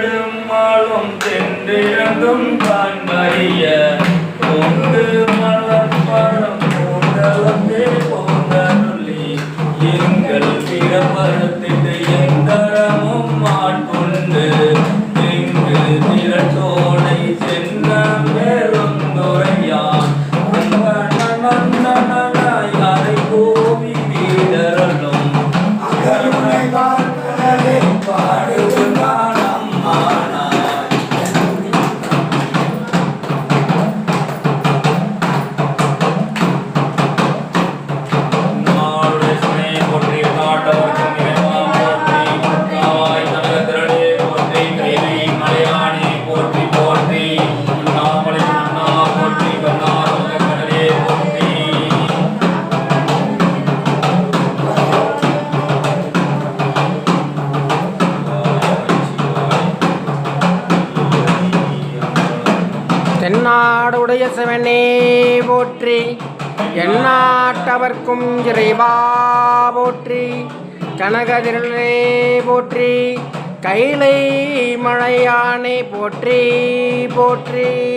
நெடுமாளும் தென்றிழந்தும் தான் மறிய கொண்டு மலர் பழம் கூடலந்தே போந்தருளி. எங்கள் பிறப்பரத்திட்டு எந்தரமும் ஆட்கொண்டு எங்கு திரட்டோனை சென்ற பெருந்துரையான் அதை கோவி வீடரலும் கருணை நாடுடைய சிவனே போற்றி. எந்நாட்டவர்க்கும் இறைவா போற்றி. கனகதிரளே போற்றி. கைலை மழையானே போற்றி போற்றி.